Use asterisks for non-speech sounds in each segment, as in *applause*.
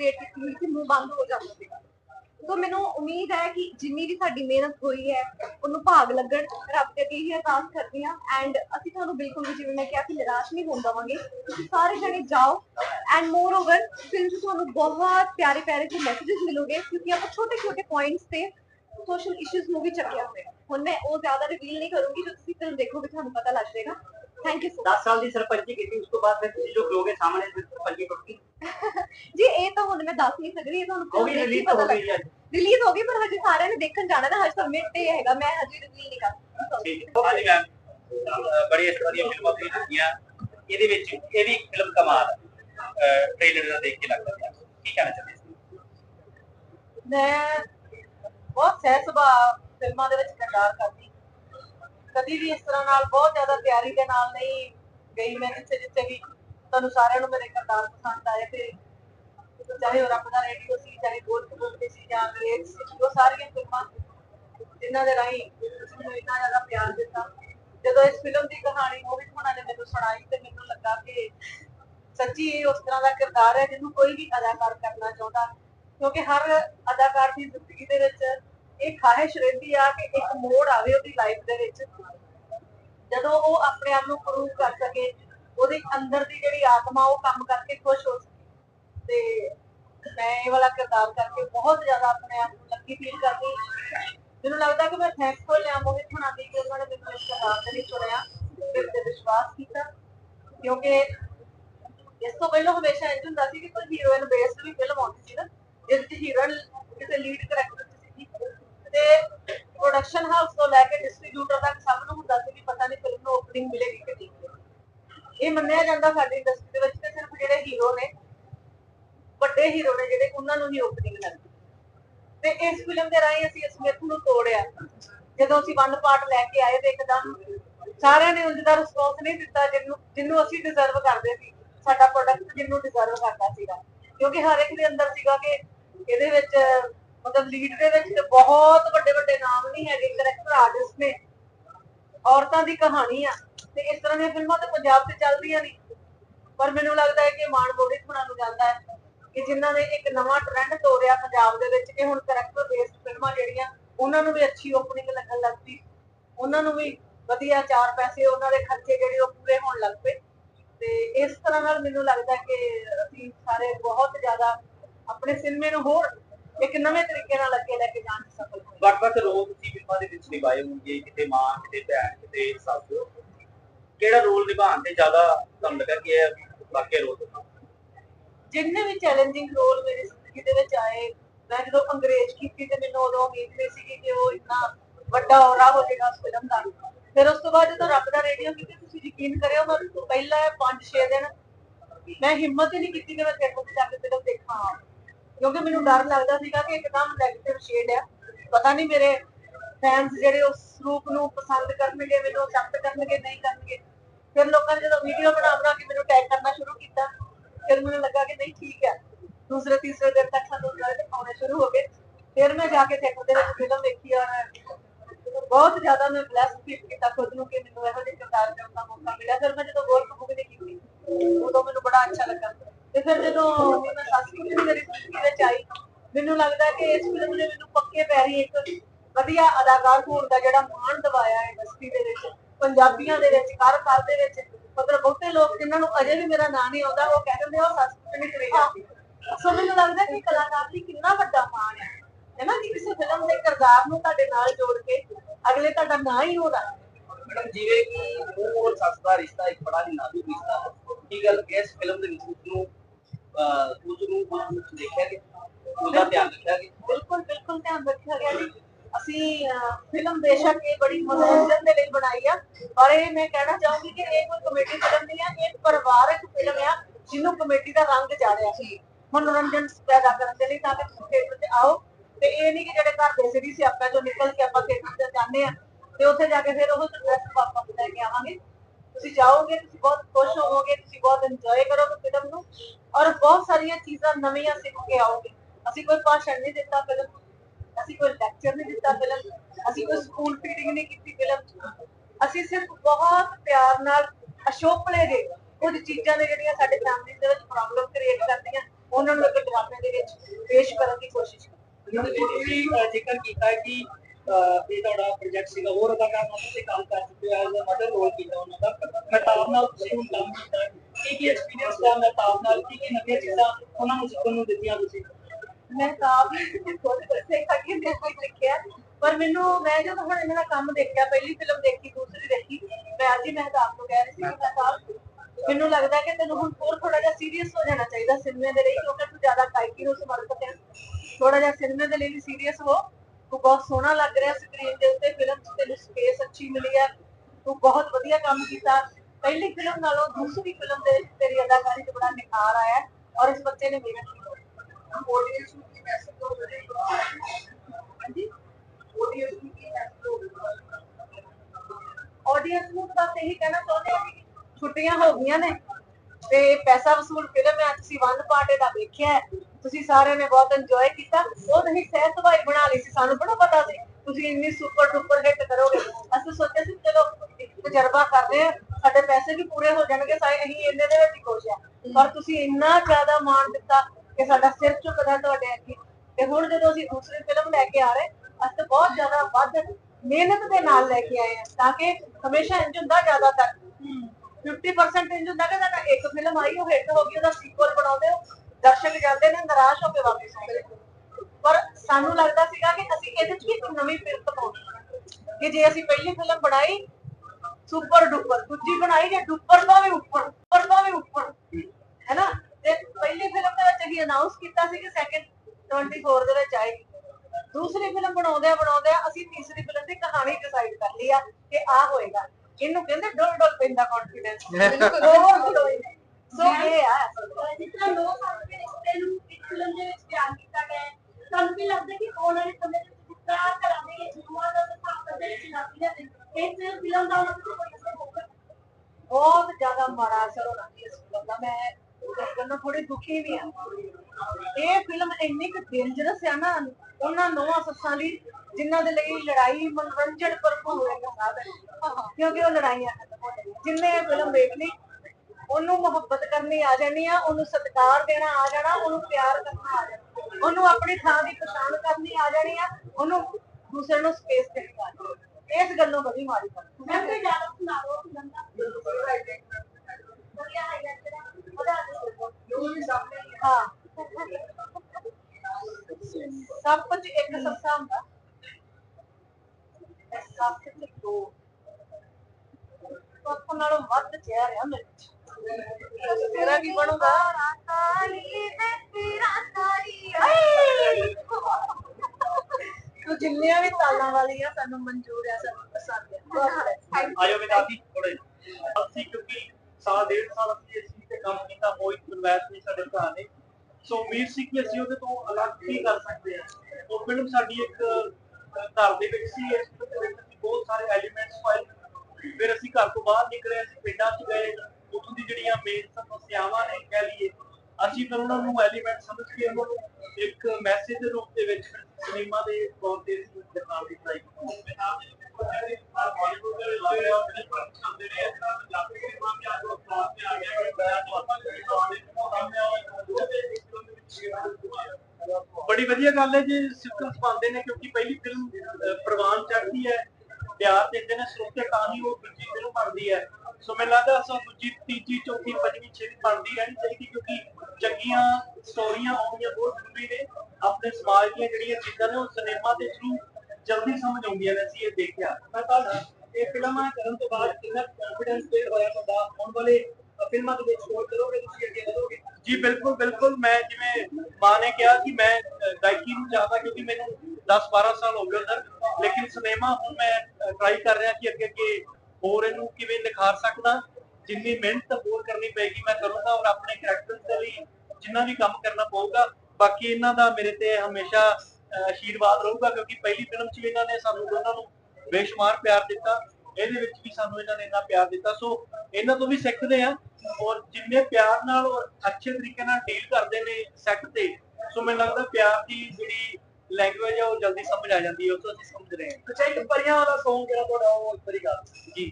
Create ਕੀਤੀ ਹੋਈ ਸੀ ਮੂੰਹ ਬੰਦ ਹੋ ਜਾਂਦਾ ਸੀਗਾ। ਸੋ ਮੈਨੂੰ ਉਮੀਦ ਹੈ ਕਿ ਜਿੰਨੀ ਵੀ ਸਾਡੀ ਮਿਹਨਤ ਹੋਈ ਹੈ, ਉਹਨੂੰ ਭਾਗ ਲੱਗਣ, ਰੱਬ ਦੇ ਅੱਗੇ ਹੀ ਅਰਦਾਸ ਕਰਦੀ ਹਾਂ ਐਂਡ ਅਸੀਂ ਤੁਹਾਨੂੰ ਬਿਲਕੁਲ ਵੀ ਜਿਵੇਂ ਮੈਂ ਕਿਹਾ ਕਿ ਨਿਰਾਸ਼ ਨਹੀਂ ਹੋਣ ਦਵਾਂਗੇ। ਤੁਸੀਂ ਸਾਰੇ ਜਣੇ ਜਾਓ ਐਂਡ ਮੋਰ ਓਵਰ ਫਿਲਮ 'ਚ ਤੁਹਾਨੂੰ ਬਹੁਤ ਪਿਆਰੇ ਪਿਆਰੇ ਜਿਹੇ ਮੈਸੇजेस ਮਿਲੋਗੇ, ਕਿਉਂਕਿ ਆਪਾਂ ਛੋਟੇ ਛੋਟੇ ਪੁਆਇੰਟਸ ਤੇ ਸੋਸ਼ਲ ਇਸ਼ੂਜ਼ ਨੂੰ ਵੀ ਚੱਕਿਆ ਹੋਇਆ। ਹੈ। ਹੁਣ ਮੈਂ ਉਹ ਜ਼ਿਆਦਾ ਰਿਵੀਲ ਨਹੀਂ ਕਰੂੰਗੀ, ਜੋ ਤੁਸੀਂ ਫਿਲਮ ਦੇਖੋਗੇ, ਤੁਹਾਨੂੰ ਪਤਾ ਲੱਗ ਜਾਏਗਾ। ਥੈਂਕ ਯੂ ਸੋ 10 ਸਾਲ ਦੀ ਸਰਪੰਚੀ ਕੀਤੀ ਉਸ ਤੋਂ ਬਾਅਦ ਫਿਰ ਤੁਸੀਂ ਜੋ ਖਲੋਗੇ ਸਾਹਮਣੇ ਫਿਰ ਸਰਪੰਚੀ ਟੁੱਟੀ। *laughs* ਜੀ ਇਹ ਤਾਂ ਹੁਣ ਮੈਂ ਦੱਸ ਨਹੀਂ ਸਕਦੀ ਇਹ ਤੁਹਾਨੂੰ ਉਹ ਵੀ ਰਿਲੀਜ਼ ਹੋ ਗਈ ਹੈ ਰਿਲੀਜ਼ ਹੋ ਗਈ ਪਰ ਹਜੇ ਸਾਰਿਆਂ ਨੇ ਦੇਖਣ ਜਾਣਾ ਨਾ ਤਾਂ ਮਿਡ ਤੇ ਹੈਗਾ ਮੈਂ ਹਜੇ ਰਿਵੀਲ ਨਹੀਂ ਕਰ ਠੀਕ ਹੈ ਹਾਂਜੀ ਮੈਮ ਬੜੀ ਦੀਆਂ ਫਿਲਮਾਂ ਤੁਸੀਂ ਦਿੱਤੀਆਂ ਇਹਦੇ ਵਿੱਚ ਇਹ ਵੀ ਫਿਲਮ ਕਮਾਲ ਟ੍ਰੇਲਰ ਦਾ ਦੇਖ ਕੇ ਲੱਗਦਾ ਹੈ ਕੀ ਕਹਿਣਾ ਚਾਹੁੰਦੇ ਸੀ ਮੈਂ ਬਹੁਤ ਸਹਿ ਸੁਭਾਅ ਫਿਲਮਾਂ ਦੇ ਵਿੱਚ ਕਿਰਦਾਰ ਕਰਦੀ ਕਦੀ ਵੀ ਇਸ ਤਰ੍ਹਾਂ ਨਾਲ ਬਹੁਤ ਜ਼ਿਆਦਾ ਤਿਆਰੀ ਦੇ ਨਾਲ ਨਹੀਂ ਗਈ ਮੈਂ ਜਿੱਥੇ ਜਿੱਥੇ ਵੀ। ਤੁਹਾਨੂੰ ਸਾਰਿਆਂ ਨੂੰ ਮੇਰੇ ਕਿਰਦਾਰ ਪਸੰਦ ਆਏ ਤੇ ਚਾਹੇ ਰੱਬ ਦਾ ਰੇਡੀਓ ਸੀ, ਚਾਹੇ ਗੋਲ ਕਬੂਤਰ ਸੀ ਜਾਂ ਅੰਗਰੇਜ਼ ਸੀ, ਉਹ ਸਾਰੀਆਂ ਫਿਲਮਾਂ ਜਿਨ੍ਹਾਂ ਦੇ ਰਾਹੀਂ ਮੈਨੂੰ ਇੰਨਾ ਜ਼ਿਆਦਾ ਪਿਆਰ ਦਿੱਤਾ। ਜਦੋਂ ਇਸ ਫਿਲਮ ਦੀ ਕਹਾਣੀ ਮੋਹਿਤ ਹੋਣਾ ਨੇ ਮੈਨੂੰ ਸੁਣਾਈ ਤੇ ਮੈਨੂੰ ਲੱਗਾ ਕਿ ਸੱਚੀ ਇਹ ਉਸ ਤਰ੍ਹਾਂ ਦਾ ਕਿਰਦਾਰ ਹੈ ਜਿਹਨੂੰ ਕੋਈ ਵੀ ਅਦਾਕਾਰ ਕਰਨਾ ਚਾਹੁੰਦਾ। ਕਿਉਂਕਿ ਹਰ ਅਦਾਕਾਰ ਦੀ ਜ਼ਿੰਦਗੀ ਦੇ ਵਿੱਚ ਇਹ ਖਾਹਿਸ਼ ਰਹਿੰਦੀ ਆ ਕਿ ਇੱਕ ਮੋੜ ਆਵੇ ਉਹਦੀ ਲਾਈਫ ਦੇ ਵਿੱਚ। ਜਦੋਂ ਉਹ ਆਪਣੇ ਆਪ ਨੂੰ ਪ੍ਰੂਵ ਕਰ ਸਕੇ, ਉਹਦੇ ਅੰਦਰ ਦੀ ਜਿਹੜੀ ਆਤਮਾ, ਉਹ ਕੰਮ ਕਰਕੇ ਖੁਸ਼ ਹੋ ਸਕੇ। ਤੇ ਮੈਂ ਇਹ ਵਾਲਾ ਕਿਰਦਾਰ ਕਰਕੇ ਬਹੁਤ ਜ਼ਿਆਦਾ ਆਪਣੇ ਆਪ ਨੂੰ ਲੱਕੀ ਫੀਲ ਕਰਦੀ ਮੈਨੂੰ ਲੱਗਦਾ ਕਿ ਮੈਂ ਥੈਂਕਫੁਲ ਹਾਂ ਮੋਹਿਤ ਹੋਣਾ ਦੀ ਕਿ ਉਹਨਾਂ ਨੇ ਮੈਨੂੰ ਇਸ ਕਿਰਦਾਰ ਦੇ ਲਈ ਚੁਣਿਆ ਮੇਰੇ ਤੇ ਵਿਸ਼ਵਾਸ ਕੀਤਾ। ਕਿਉਂਕਿ ਇਸ ਤੋਂ ਪਹਿਲਾਂ ਹਮੇਸ਼ਾ ਇੰਜ ਹੁੰਦਾ ਸੀ ਕਿ ਕੋਈ ਹੀਰੋਇਨ ਬੇਸਡ ਵੀ ਫਿਲਮ ਆਉਂਦੀ ਸੀ ਨਾ, ਜਿਸ ਵਿੱਚ ਹੀਰੋਇਨ ਕਿਸੇ ਲੀਡ ਕਰੈਕਟਰ ਚ ਪ੍ਰੋਡਕਸ਼ਨ ਹਾਊਸ ਤੋਂ ਲੈ ਕੇ ਡਿਸਟ੍ਰੀਬਿਊਟਰ ਤੱਕ ਸਭ ਨੂੰ ਹੁੰਦਾ ਸੀ ਕਿ ਪਤਾ ਨਹੀਂ ਫਿਲਮ ਨੂੰ ਓਪਨਿੰਗ ਮਿਲੇਗੀ ਕਿ ਨਹੀਂ ਇਹ ਮੰਨਿਆ ਜਾਂਦਾ ਸਾਡੀ ਇੰਡਸਟਰੀ ਦੇ ਵਿੱਚ ਕਿ ਸਿਰਫ ਜਿਹੜੇ ਹੀਰੋ ਨੇ, ਵੱਡੇ ਹੀਰੋ ਨੇ ਜਿਹੜੇ ਉਹਨਾਂ ਨੂੰ ਹੀ ਓਪਨਿੰਗ ਮਿਲਦੀ ਤੇ ਇਸ ਫਿਲਮ ਦੇ ਰਾਹੀਂ ਅਸੀਂ ਇਸ ਮਿੱਥ ਨੂੰ ਤੋੜਿਆ। ਜਦੋਂ ਅਸੀਂ ਵਨ ਪਾਰਟ ਲੈ ਕੇ ਆਏ ਤੇ ਇੱਕਦਮ ਸਾਰਿਆਂ ਨੇ ਉਂਝ ਰਿਸਪੌਂਸ ਨਹੀਂ ਦਿੱਤਾ ਜਿਹਨੂੰ ਜਿਹਨੂੰ ਅਸੀਂ ਡਿਜ਼ਰਵ ਕਰਦੇ ਸੀ। ਸਾਡਾ ਪ੍ਰੋਡਕਟ ਜਿਹਨੂੰ ਡਿਜ਼ਰਵ ਕਰਦਾ ਸੀਗਾ। ਕਿਉਂਕਿ ਹਰ ਇੱਕ ਦੇ ਅੰਦਰ ਸੀਗਾ ਕਿ ਇਹਦੇ ਵਿੱਚ ਮਤਲਬ ਲੀਡ ਦੇ ਵਿੱਚ ਬਹੁਤ ਵੱਡੇ ਵੱਡੇ ਨਾਮ ਨਹੀਂ ਹੈਗੇ ਕਰੈਕਟਰ ਆਰਟਿਸਟ ਨੇ, ਔਰਤਾਂ ਦੀ ਕਹਾਣੀ ਆ, ਤੇ ਇਸ ਤਰ੍ਹਾਂ ਦੀਆਂ ਫਿਲਮਾਂ ਤਾਂ ਪੰਜਾਬ 'ਚ ਚੱਲਦੀਆਂ ਨਹੀਂ ਪਰ ਮੈਨੂੰ ਲੱਗਦਾ ਹੈ ਕਿ ਮਾਣ ਮੋਹਿਤ ਹੋਣਾ ਨੂੰ ਜਾਂਦਾ ਹੈ ਕਿ ਜਿਨ੍ਹਾਂ ਨੇ ਇੱਕ ਨਵਾਂ ਟ੍ਰੈਂਡ ਤੋੜਿਆ ਪੰਜਾਬ ਦੇ ਵਿੱਚ ਕਿ ਹੁਣ ਕਰੈਕਟਰ ਬੇਸਡ ਫਿਲਮਾਂ ਜਿਹੜੀਆਂ, ਉਹਨਾਂ ਨੂੰ ਵੀ ਅੱਛੀ ਓਪਨਿੰਗ ਲੱਗਣ ਲੱਗ ਪਈ। ਉਹਨਾਂ ਨੂੰ ਵੀ ਵਧੀਆ ਚਾਰ ਪੈਸੇ ਉਹਨਾਂ ਦੇ ਖਰਚੇ ਜਿਹੜੇ ਉਹ ਪੂਰੇ ਹੋਣ ਲੱਗ ਪਏ। ਤੇ ਇਸ ਤਰ੍ਹਾਂ ਨਾਲ ਮੈਨੂੰ ਲੱਗਦਾ ਕਿ ਅਸੀਂ ਸਾਰੇ ਬਹੁਤ ਜ਼ਿਆਦਾ ਆਪਣੇ ਸਿਨੇਮੇ ਨੂੰ ਹੋਰ ਇੱਕ ਨਵੇਂ ਤਰੀਕੇ ਨਾਲ ਅੱਗੇ ਲੈ ਕੇ ਜਾਣ 'ਚ ਸਫਲ ਹੋਏ ਵੱਖ ਵੱਖ ਰੋਲ ਤੁਸੀਂ ਫਿਲਮਾਂ ਦੇ ਵਿੱਚ ਨਿਭਾਏ ਹੋਣਗੇ ਕਿਤੇ ਮਾਂ ਕਿਤੇ ਭੈਣ ਕਿਤੇ ਸੱਸ। ਕਿਹੜਾ ਰੋਲ ਨਿਭਾਉਣ ਤੇ ਜ਼ਿਆਦਾ ਤੁਹਾਨੂੰ ਲੱਗਾ ਕਿ ਇਹ ਵਾਕਿਆ ਰੋਲ ਜਿੰਨੇ ਵੀ ਚੈਲੰਜਿੰਗ ਰੋਲ ਮੇਰੀ ਜ਼ਿੰਦਗੀ ਦੇ ਵਿੱਚ ਆਏ ਮੈਂ ਜਦੋਂ ਅੰਗਰੇਜ਼ ਕੀਤੀ ਤੇ ਮੈਨੂੰ ਉਦੋਂ ਉਮੀਦ ਨਹੀਂ ਸੀਗੀ ਕਿ ਉਹ ਇੰਨਾ ਵੱਡਾ ਔਰਾ ਹੋ ਜਾਏਗਾ ਉਸ ਫਿਲਮ ਦਾ। ਫਿਰ ਉਸ ਤੋਂ ਬਾਅਦ ਜਦੋਂ ਰੱਬ ਦਾ ਰੇਡੀਓ ਕੀਤੀ ਤੁਸੀਂ ਯਕੀਨ ਕਰਿਓ ਮੈਂ ਪਹਿਲਾ 5-6 ਦਿਨ ਮੈਂ ਹਿੰਮਤ ਹੀ ਨਹੀਂ ਕੀਤੀ ਕਿ ਮੈਂ ਥੀਏਟਰ 'ਚ ਜਾ ਕੇ ਫਿਲਮ ਦੇਖਾਂ। ਕਿਉਂਕਿ ਮੈਨੂੰ ਡਰ ਲੱਗਦਾ ਸੀਗਾ ਕਿ ਇੱਕਦਮ ਨੈਗੇਟਿਵ ਸ਼ੇਡ ਆ। ਪਤਾ ਨਹੀਂ ਮੇਰੇ ਫੈਨਸ ਜਿਹੜੇ ਉਸ ਰੂਪ ਨੂੰ ਪਸੰਦ ਕਰਨਗੇ, ਮੈਨੂੰ ਅਸੈਪਟ ਕਰਨਗੇ, ਨਹੀਂ ਕਰਨਗੇ। ਫਿਰ ਲੋਕਾਂ ਨੇ ਜਦੋਂ ਵੀਡੀਓ ਬਣਾ ਬਣਾ ਕੇ ਮੈਨੂੰ ਟੈਗ ਕਰਨਾ ਸ਼ੁਰੂ ਕੀਤਾ, ਫਿਰ ਮੈਨੂੰ ਲੱਗਾ ਕਿ ਨਹੀਂ ਠੀਕ ਹੈ ਦੂਸਰੇ, ਤੀਸਰੇ ਦਿਨ ਤੱਕ ਸਾਨੂੰ ਰਿਜ਼ਲਟ ਆਉਣੇ ਸ਼ੁਰੂ ਹੋ ਗਏ। ਫਿਰ ਮੈਂ ਜਾ ਕੇ ਥੀਏਟਰ ਦੇ ਵਿੱਚ ਫਿਲਮ ਦੇਖੀ ਔਰ ਬਹੁਤ ਜ਼ਿਆਦਾ ਮੈਂ ਬਲੈਸ ਫੀਲ ਕੀਤਾ ਖੁਦ ਨੂੰ ਕਿ ਮੈਨੂੰ ਇਹੋ ਜਿਹੇ ਕਿਰਦਾਰ ਕਰਨ ਦਾ ਮੌਕਾ ਮਿਲਿਆ। ਫਿਰ ਮੈਂ ਜਦੋਂ ਗੋਲ ਕਬੂਕ ਦੀ ਕੀਤੀ ਉਦੋਂ ਮੈਨੂੰ ਬੜਾ ਅੱਛਾ ਲੱਗਾ। ਤੇ ਫਿਰ ਜਦੋਂ ਮੈਂ ਸੱਸ ਦੀ ਮੇਰੀ ਜ਼ਿੰਦਗੀ ਵਿੱਚ ਆਈ, ਮੈਨੂੰ ਲੱਗਦਾ ਕਿ ਇਸ ਫਿਲਮ ਨੇ ਮੈਨੂੰ ਪੱਕੇ ਪੈਰੀ ਇੱਕ ਵਧੀਆ ਅਦਾਕਾਰ ਹੋਣ ਦਾ ਜਿਹੜਾ ਮਾਣ ਦਿਵਾਇਆ ਹੈ ਇੰਡਸਟਰੀ ਦੇ ਵਿੱਚ, ਪੰਜਾਬੀਆਂ ਦੇ ਵਿੱਚ ਘਰ ਘਰ ਦੇ ਵਿੱਚ। ਮਤਲਬ ਬਹੁਤੇ ਲੋਕ ਜਿਨ੍ਹਾਂ ਨੂੰ ਅਜੇ ਵੀ ਮੇਰਾ ਨਾਂ ਨਹੀਂ ਆਉਂਦਾ, ਉਹ ਕਹਿ ਦਿੰਦੇ ਉਹ ਸੱਸ ਕਿੰਨੀ ਤੁਰੇ ਜਾਂਦੀ ਸੋ ਮੈਨੂੰ ਲੱਗਦਾ ਕਿ ਕਲਾਕਾਰ ਲਈ ਕਿੰਨਾ ਵੱਡਾ ਮਾਣ ਹੈ। ਹੈ ਨਾ ਕਿ ਕਿਸੇ ਫਿਲਮ ਦੇ ਕਿਰਦਾਰ ਨੂੰ ਤੁਹਾਡੇ ਨਾਲ ਜੋੜ ਕੇ ਅਗਲੇ ਤੁਹਾਡਾ ਨਾਂ ਹੀ ਹੋਣਾ ਮੈਡਮ, ਜਿਵੇਂ ਕਿ ਨੂੰਹ ਸੱਸ ਦਾ ਰਿਸ਼ਤਾ ਇੱਕ ਬੜਾ ਹੀ ਨਾਜ਼ੁਕ ਰਿਸ਼ਤਾ ਹੈ। ਕੀ ਗੱਲ ਇਸ ਫਿਲਮ ਦੇ ਵਿੱਚ ਨੂੰ ਉਸ ਨੂੰ ਦੇਖਿਆ ਕਿ ਉਹਦਾ ਧਿਆਨ ਰੱਖਿਆ ਕਿ ਬਿਲਕੁਲ ਬਿਲਕੁਲ ਧਿਆਨ ਰੱਖਿਆ ਗਿਆ ਜੀ। ਅਸੀਂ ਫਿਲਮ ਬੇਸ਼ੱਕ ਇਹ ਬੜੀ ਮਨੋਰੰਜਨ ਦੇ ਲਈ ਬਣਾਈ ਆ। ਪਰ ਇਹ ਮੈਂ ਕਹਿਣਾ ਚਾਹੂੰਗੀ ਕਿ ਇਹ ਕੋਈ ਕਮੇਡੀ ਫਿਲਮ ਨਹੀਂ ਆ, ਇਹ ਪਰਿਵਾਰਕ ਫਿਲਮ ਆ, ਜਿਹਨੂੰ ਕਮੇਡੀ ਦਾ ਰੰਗ ਚਾੜਿਆ ਸੀ। ਮਨੋਰੰਜਨ ਪੈਦਾ ਕਰਨ ਦੇ ਲਈ ਤਾਂ ਕਿ ਤੁਸੀਂ ਥੀਏਟਰ 'ਚ ਆਓ। ਤੇ ਇਹ ਨਹੀਂ ਕਿ ਜਿਹੜੇ ਘਰ ਦੇ ਸਿਰੀ ਸਿਆਪਿਆਂ ਚੋਂ ਨਿਕਲ ਕੇ ਆਪਾਂ ਥੀਏਟਰ 'ਚ ਜਾਂਦੇ ਆ। ਤੇ ਉੱਥੇ ਜਾ ਕੇ ਫਿਰ ਉਹ ਸਟ੍ਰੈਸ ਵਾਪਸ ਲੈ ਕੇ ਆਵਾਂਗੇ। ਤੁਸੀਂ ਜਾਓਗੇ, ਤੁਸੀਂ ਬਹੁਤ ਖੁਸ਼ ਹੋਵੋਗੇ, ਤੁਸੀਂ ਬਹੁਤ ਇੰਜੋਏ ਕਰੋਗੇ ਫਿਲਮ ਨੂੰ ਔਰ ਬਹੁਤ ਸਾਰੀਆਂ ਚੀਜ਼ਾਂ ਨਵੀਆਂ ਸਿੱਖ ਕੇ ਆਓਗੇ। ਅਸੀਂ ਕੋਈ ਭਾਸ਼ਣ ਨਹੀਂ ਦਿੱਤਾ ਫਿਲਮ ਅਸੀਂ ਕੋਈ ਲੈਕਚਰ ਨਹੀਂ ਦਿੱਤਾ ਫਿਲਮ ਅਸੀਂ ਕੋਈ ਸਕੂਲ ਫੀਡਿੰਗ ਨਹੀਂ ਕੀਤੀ ਫਿਲਮ ਅਸੀਂ ਸਿਰਫ ਬਹੁਤ ਪਿਆਰ ਨਾਲ ਅਸ਼ੋਕਲੇ ਦੇ ਕੁਝ ਚੀਜ਼ਾਂ ਨੇ ਜਿਹੜੀਆਂ ਸਾਡੇ ਫੈਮਿਲੀ ਦੇ ਵਿੱਚ ਪ੍ਰੋਬਲਮ ਕ੍ਰੀਏਟ ਕਰਦੀਆਂ, ਉਹਨਾਂ ਨੂੰ ਇੱਕ ਡਰਾਮੇ ਦੇ ਵਿੱਚ ਪੇਸ਼ ਕਰਨ ਦੀ ਕੋਸ਼ਿਸ਼ ਕੀਤੀ ਤੁਸੀਂ ਕੀਤਾ ਕਿ ਇਹ ਤੁਹਾਡਾ ਪ੍ਰੋਜੈਕਟ ਸੀਗਾ, ਹੋਰ ਅਦਾਕਾਰ ਨਾਲ ਤੁਸੀਂ ਕੰਮ ਕਰ ਚੁੱਕੇ ਹੋ ਐਜ਼ ਮਦਰ ਰੋਲ ਕੀਤਾ ਉਹਨਾਂ ਦਾ ਮਹਿਤਾਬ ਨਾਲ ਤੁਸੀਂ ਹੁਣ ਕੰਮ ਕੀਤਾ ਕੀ ਕੀ ਐਕਸਪੀਰੀਅੰਸ ਰਿਹਾ ਮਹਿਤਾਬ ਨਾਲ, ਕੀ ਕੀ ਨਵੀਆਂ ਚੀਜ਼ਾਂ ਉਹਨਾਂ ਨੂੰ ਸਿੱਖਣ ਨੂੰ ਦਿੱਤੀਆਂ ਤੁਸੀਂ? ਮੈਂ ਤਾਂ ਆਪ ਖੁਦ ਦੱਸੇ ਮੈਂ ਕੋਈ ਲਿਖਿਆ ਪਰ ਮੈਨੂੰ, ਮੈਂ ਜਦੋਂ ਹੁਣ ਇਹਨਾਂ ਦਾ ਕੰਮ ਦੇਖਿਆ, ਪਹਿਲੀ ਫਿਲਮ ਦੇਖੀ, ਦੂਸਰੀ ਦੇਖੀ, ਮੈਂ ਅੱਜ ਹੀ ਮੈਂ ਤਾਂ ਕਹਿ ਰਹੀ ਸੀ ਕਿ ਮੈਨੂੰ ਲੱਗਦਾ ਕਿ ਤੈਨੂੰ ਹੁਣ ਹੋਰ ਥੋੜਾ ਜਿਹਾ ਸੀਰੀਅਸ ਹੋ ਜਾਣਾ ਚਾਹੀਦਾ ਸਿਨੇਮੇ ਦੇ ਲਈ, ਕਿਉਂਕਿ ਤੂੰ ਜ਼ਿਆਦਾ ਗਾਇਕੀ ਨੂੰ ਸਮਰਪਿਤ ਹੈ ਥੋੜਾ ਜਿਹਾ ਸਿਨੇਮੇ ਦੇ ਲਈ ਵੀ ਸੀਰੀਅਸ ਹੋ। ਤੂੰ ਬਹੁਤ ਸੋਹਣਾ ਲੱਗ ਰਿਹਾ ਸਕਰੀਨ ਦੇ ਉੱਤੇ, ਫਿਲਮ 'ਚ ਤੈਨੂੰ ਸਪੇਸ ਅੱਛੀ ਮਿਲੀ ਹੈ ਤੂੰ ਬਹੁਤ ਵਧੀਆ ਕੰਮ ਕੀਤਾ। ਪਹਿਲੀ ਫਿਲਮ ਨਾਲੋਂ ਦੂਸਰੀ ਫਿਲਮ ਦੇ ਤੇਰੀ ਅਦਾਕਾਰੀ 'ਚ ਬੜਾ ਨਿਖਾਰ ਆਇਆ ਔਰ ਇਸ ਬੱਚੇ ਨੇ ਮਿਹਨਤ ਕੀਤੀ ਆਡੀਅנס ਨੂੰ ਕੀ ਬਸ ਇਹੀ ਕਹਿਣਾ ਚਾਹੁੰਦੇ ਹਾਂ ਕਿ ਛੁੱਟੀਆਂ ਹੋ ਗਈਆਂ ਨੇ ਤੇ ਪੈਸਾ ਵਸੂਲ ਫਿਲਮ ਹੈ। ਤੁਸੀਂ ਵਨ ਪਾਰਟ ਇਹਦਾ ਦੇਖਿਆ ਤੁਸੀਂ ਸਾਰਿਆਂ ਨੇ ਬਹੁਤ ਇੰਜੋਏ ਕੀਤਾ। ਉਹ ਤੁਸੀਂ ਸਹਿ ਸਭਾਈ ਬਣਾ ਲਈ ਸੀ ਸਾਨੂੰ ਬੜਾ ਪਤਾ ਸੀ। ਤੁਸੀਂ ਇੰਨੀ ਸੁਪਰ ਡੁਪਰ ਹਿੱਟ ਕਰੋਗੇ। ਅਸੀਂ ਸੋਚਿਆ ਸੀ ਚਲੋ ਇੱਕ ਤਜਰਬਾ ਕਰਦੇ ਹਾਂ। ਸਾਡੇ ਪੈਸੇ ਵੀ ਪੂਰੇ ਹੋ ਜਾਣਗੇ ਸਾਰੇ ਅਸੀਂ ਇੰਨੇ ਦੇ ਵਿੱਚ ਹੀ ਖੁਸ਼ ਆ ਪਰ ਤੁਸੀਂ ਇੰਨਾ ਜ਼ਿਆਦਾ ਮਾਣ ਦਿੱਤਾ ਕਿ ਸਾਡਾ ਸਿਰ ਝੁਕਦਾ ਤੁਹਾਡੇ ਅੱਗੇ। ਤੇ ਹੁਣ ਜਦੋਂ ਅਸੀਂ ਦੂਸਰੀ ਫਿਲਮ ਲੈ ਕੇ ਆ ਰਹੇ ਅਸੀਂ ਤਾਂ ਬਹੁਤ ਜ਼ਿਆਦਾ ਵੱਧ ਮਿਹਨਤ ਦੇ ਨਾਲ ਲੈ ਕੇ ਆਏ ਹਾਂ ਤਾਂ ਕਿ ਹਮੇਸ਼ਾ ਇੰਜ ਹੁੰਦਾ ਜ਼ਿਆਦਾਤਰ 50% ਇੰਜ ਹੁੰਦਾ ਕਿ ਸਾਡਾ ਇੱਕ ਫਿਲਮ ਆਈ ਉਹ ਹਿੱਟ ਹੋ ਗਈ ਉਹਦਾ ਸੀਕੁਅਲ ਬਣਾਉਂਦੇ ਹੋ। ਦਰਸ਼ਕ ਜਾਂਦੇ ਨੇ ਨਿਰਾਸ਼ ਹੋ ਕੇ ਵਾਪਸ ਆਉਂਦੇ ਨੇ। ਪਰ ਸਾਨੂੰ ਲੱਗਦਾ ਸੀਗਾ ਕਿ ਅਸੀਂ ਇਹਦੇ 'ਚ ਵੀ ਇੱਕ ਨਵੀਂ ਫਿਰਕ ਪਾਉਣੀ ਹੈ। ਕਿ ਜੇ ਅਸੀਂ ਪਹਿਲੀ ਫਿਲਮ ਬਣਾਈ ਸੁਪਰ ਡੁਪਰ ਦੂਜੀ ਬਣਾਈ ਜੇ ਡੁਪਰ ਤੋਂ ਵੀ ਉੱਪਰ ਉੱਪਰ ਤੋਂ ਵੀ ਉੱਪਰ ਹੈਨਾ ਤੇ ਪਹਿਲੀ ਫਿਲਮ ਦੇ ਵਿੱਚ ਅਸੀਂ ਅਨਾਉਂਸ ਕੀਤਾ ਸੀ ਕਿ ਸੈਕੰਡ 24 ਦੇ ਵਿੱਚ ਆਏਗੀ। ਦੂਸਰੀ ਫਿਲਮ ਬਣਾਉਂਦੇ ਬਣਾਉਂਦੇ ਅਸੀਂ ਤੀਸਰੀ ਫਿਲਮ ਦੀ ਕਹਾਣੀ ਡਿਸਾਈਡ ਕਰ ਲਈ ਆ ਕਿ ਆ ਹੋਏਗਾ। ਇਹਨੂੰ ਕਹਿੰਦੇ ਡੋਲ ਡੋਲ ਪੈਂਦਾ *laughs* ਕੌਨਫੀਡੈਂਸ ਸੋ ਇਹ ਆ। ਤਰ੍ਹਾਂ ਲੋਕ ਆਪਣੇ ਨੂੰ ਇੱਕ ਫਿਲਮ ਦੇ ਵਿੱਚ ਬਿਆਨ ਕੀਤਾ ਗਿਆ ਹੈ ਤੁਹਾਨੂੰ ਕੀ ਲੱਗਦਾ ਕਿ ਆਉਣ ਵਾਲੇ ਸਮੇਂ ਦੇ ਵਿੱਚ ਜਿਸ ਤਰ੍ਹਾਂ ਘਰਾਂ ਦੇ ਜਨੂਆਂ ਦਾ ਸਥਾਪਨ ਦੇ ਵਿੱਚ ਲੱਗਦੀਆਂ ਨੇ ਇਸ ਫਿਲਮ ਦਾ ਉਹਨਾਂ ਨੂੰ ਕੋਈ ਅਸਰ ਹੋਊਗਾ। ਬਹੁਤ ਜ਼ਿਆਦਾ ਮਾੜਾ ਅਸਰ ਹੋਣਾ ਇਸ ਫਿਲਮ ਦਾ, ਮੈਂ ਇਸ ਗੱਲੋਂ ਥੋੜੀ ਦੁਖੀ ਵੀ ਆ ਇਹ ਫਿਲਮ ਇੰਨੀ ਕੁ ਡੇਂਜਰਸ ਆ ਨਾ, ਉਹਨਾਂ ਨੌਵਾਂ ਸੱਸਾਂ ਲਈ ਜਿਨ੍ਹਾਂ ਦੇ ਲਈ ਲੜਾਈ ਮਨੋਰੰਜਨ ਭਰਪੂਰ ਇੱਕ ਸਾਧਨ ਕਿਉਂਕਿ ਉਹ ਲੜਾਈਆਂ ਖਤਮ ਹੋ ਜਾਣੀਆਂ ਜਿੰਨੇ ਇਹ ਫਿਲਮ ਵੇਖ ਲਈ ਉਹਨੂੰ ਮੁਹੱਬਤ ਕਰਨੀ ਆ ਜਾਣੀ ਆ ਉਹਨੂੰ ਸਤਿਕਾਰ ਦੇਣਾ ਆ ਜਾਣਾ ਉਹਨੂੰ ਪਿਆਰ ਕਰਨਾ ਆ ਜਾਣਾ। ਉਹਨੂੰ ਆਪਣੀ ਥਾਂ ਦੀ ਪਛਾਣ ਕਰਨੀ ਆ ਜਾਣੀ ਆ ਉਹਨੂੰ ਦੂਸਰੇ ਨੂੰ ਸਪੇਸ ਦੇਣੀ ਆ ਜਾਣੀ ਇਸ ਗੱਲੋਂ ਬੜੀ ਮਾੜੀ ਗੱਲ ਮੈਂ ਕੋਈ ਡਾਇਲੌਗ ਸੁਣਾ ਦੋ ਫਿਲਮ ਦਾ ਵਧੀਆ ਹਾਈਲਾਈਟ ਕਰਾਂ ਉਹਦਾ ਹਾਂ। ਸਭ ਕੁਝ ਇੱਕ ਸੱਸਾ ਹੁੰਦਾ। ਸਭ ਕੁਝ ਦੋ। ਸੱਪ ਨਾਲੋਂ ਵੱਧ ਚਿਹਰਾ ਮੇਰੇ। ਤੇਰਾ ਕੀ ਬਣੂਗਾ? ਤੂੰ ਜਿੰਨੀਆਂ ਵੀ ਤਾਲਾਂ ਵਾਲੀਆਂ ਸਾਨੂੰ ਮਨਜ਼ੂਰ ਆ, ਸਾਨੂੰ ਪਸੰਦ ਆ। ਬਹੁਤ ਹੈ ਆਇਓ ਥੋੜੇ ਅਸੀਂ ਕਿਉਂਕਿ ਸਾਲ, ਡੇਢ ਸਾਲ ਅਸੀਂ ਇਸ ਤੇ ਕੰਮ ਕੀਤਾ ਮੋਹਿਤ ਗੁਰਵੈਸ ਨੇ ਸਾਡੇ ਭਰਾ ਨੇ। ਸੋ ਉਮੀਦ ਸੀ ਕਿ ਅਸੀਂ ਉਹਦੇ ਤੋਂ ਅਲੱਗ ਕੀ ਕਰ ਸਕਦੇ ਆ ਉਹ ਫਿਲਮ ਸਾਡੀ ਇੱਕ ਘਰ ਦੇ ਵਿੱਚ ਸੀ, ਇਸ ਵਿੱਚ ਬਹੁਤ ਸਾਰੇ ਐਲੀਮੈਂਟਸ ਪਾਏ। ਫਿਰ ਅਸੀਂ ਘਰ ਤੋਂ ਬਾਹਰ ਨਿਕਲੇ, ਅਸੀਂ ਪਿੰਡਾਂ 'ਚ ਗਏ। ਉੱਥੋਂ ਦੀ ਜਿਹੜੀਆਂ ਮੇਨ ਸਮੱਸਿਆਵਾਂ ਨੇ ਕਹਿ ਲਈਏ, ਅਸੀਂ ਫਿਰ ਉਹਨਾਂ ਨੂੰ ਐਲੀਮੈਂਟ ਸਮਝ ਕੇ ਉਹਨਾਂ ਨੂੰ ਇੱਕ ਮੈਸੇਜ ਦੇ ਰੂਪ ਦੇ ਵਿੱਚ ਸਿਨੇਮਾ ਦੇ ਤੌਰ ਤੇ ਦਿਖਾਉਣ ਦੀ ਟਰਾਈ ਕੀਤੀ ਬੜੀ ਵਧੀਆ ਗੱਲ ਹੈ ਜੇ ਸਿੱਖਣ ਪਾਉਂਦੇ ਨੇ ਕਿਉਂਕਿ ਪਹਿਲੀ ਫਿਲਮ ਪ੍ਰਵਾਨ ਚੜਦੀ ਹੈ, ਪਿਆਰ ਦਿੰਦੇ ਨੇ ਸਰੋਤੇ ਤਾਂ ਹੀ ਉਹ ਦੂਜੀ ਫਿਲਮ ਬਣਦੀ ਹੈ। ਸੋ ਮੈਨੂੰ ਲੱਗਦਾ ਸੋ ਦੂਜੀ, ਤੀਜੀ, ਚੌਥੀ, ਪੰਜਵੀਂ, ਛੇਵੀਂ ਬਣਦੀ ਰਹਿਣੀ ਚਾਹੀਦੀ ਕਿਉਂਕਿ ਚੰਗੀਆਂ ਸਟੋਰੀਆਂ ਆਉਣੀਆਂ ਬਹੁਤ ਜ਼ਰੂਰੀ ਨੇ। ਆਪਣੇ ਸਮਾਜ ਦੀਆਂ ਜਿਹੜੀਆਂ ਚੀਜ਼ਾਂ ਨੇ ਉਹ ਸਿਨੇਮਾ ਦੇ ਥਰੂ ਜਲਦੀ ਸਮਝ ਆਉਂਦੀਆਂ ਨੇ ਅਸੀਂ ਇਹ ਦੇਖਿਆ। ਮੈਂ ਤਾਂ ਇਹ ਫਿਲਮਾਂ ਕਰਨ ਤੋਂ ਬਾਅਦ ਕਿੰਨਾ ਕੰਫੀਡੈਂਸ ਬਿਲਡ ਹੋਇਆ ਤੁਹਾਡਾ? ਆਉਣ ਵਾਲੇ ਫਿਲਮਾਂ ਦੇ ਵਿੱਚ ਹੋਰ ਕਰੋਗੇ ਤੁਸੀਂ, ਅੱਗੇ ਵਧੋਗੇ? ਜੀ, ਬਿਲਕੁਲ ਬਿਲਕੁਲ। ਮੈਂ ਜਿਵੇਂ ਮਾਂ ਨੇ ਕਿਹਾ ਕਿ ਮੈਂ ਗਾਇਕੀ ਨੂੰ ਚਾਹਦਾ ਕਿਉਂਕਿ ਮੈਨੂੰ 10 12 ਸਾਲ ਹੋ ਗਏ ਉਧਰ। ਲੇਕਿਨ ਸਿਨੇਮਾ ਹੁਣ ਮੈਂ ਟਰਾਈ ਕਰ ਰਿਹਾ ਕਿ ਅੱਗੇ ਅੱਗੇ ਹੋਰ ਇਹਨੂੰ ਕਿਵੇਂ ਨਿਖਾਰ ਸਕਦਾ? ਜਿੰਨੀ ਮਿਹਨਤ ਹੋਰ ਕਰਨੀ ਪਏਗੀ ਮੈਂ ਕਰੂੰਗਾ ਔਰ ਆਪਣੇ ਕਰੈਕਟਰ ਦੇ ਲਈ ਜਿੰਨਾ ਵੀ ਕੰਮ ਕਰਨਾ ਪਊਗਾ। ਬਾਕੀ ਇਹਨਾਂ ਦਾ ਮੇਰੇ ਤੇ ਹਮੇਸ਼ਾ ਅ, ਰਹੂਗਾ ਕਿਉਂਕਿ ਪਹਿਲੀ ਫਿਲਮ 'ਚ ਵੀ ਇਹਨਾਂ ਨੇ ਸਾਨੂੰ ਦੋਨਾਂ ਨੂੰ ਬੇਸ਼ੁਮਾਰ ਪਿਆਰ ਦਿੱਤਾ। ਇਹਦੇ ਵਿੱਚ ਵੀ ਸਾਨੂੰ ਇਹਨਾਂ ਨੇ ਇੰਨਾ ਪਿਆਰ ਦਿੱਤਾ। ਸੋ ਇਹਨਾਂ ਤੋਂ ਵੀ ਸਿੱਖਦੇ ਆ ਔਰ ਜਿੰਨੇ ਪਿਆਰ ਨਾਲ ਔਰ ਅੱਛੇ ਤਰੀਕੇ ਨਾਲ ਡੀਲ ਕਰਦੇ ਨੇ ਸੈੱਟ ਤੇ ਸੋ ਮੈਨੂੰ ਲੱਗਦਾ ਪਿਆਰ ਦੀ ਜਿਹੜੀ ਲੈਂਗੁਏਜ ਹੈ ਉਹ ਜਲਦੀ ਸਮਝ ਆ ਜਾਂਦੀ ਹੈ ਉਹ ਤੋਂ ਅਸੀਂ ਸਮਝ ਰਹੇ ਹਾਂ। ਅੱਛਾ ਇੱਕ ਪਰੀਆਂ ਵਾਲਾ Song ਜਿਹੜਾ ਤੁਹਾਡਾ ਉਹ ਇੱਕ ਵਾਰੀ ਗਾ ਜੀ।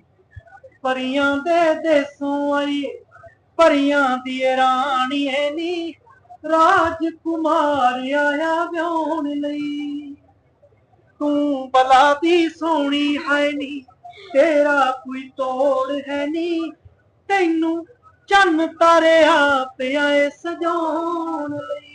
ਪਰੀਆਂ ਦੇ ਦੇਸੋਂ ਆਈ ਪਰੀਆਂ ਦੀ ਰਾਣੀ ਐ ਨੀ ਰਾਜਕੁਮਾਰ ਆਇਆ ਵਿਆਹਣ ਲਈ। ਤੂੰ ਭਲਾ ਦੀ ਸੋਹਣੀ ਹੈ ਨੀ ਤੇਰਾ ਕੋਈ ਤੋੜ ਹੈ ਨੀ ਤੈਨੂੰ ਚੰਨ ਤਾਰੇ ਆਪ ਆਏ ਸਜਾਉਣ ਲਈ।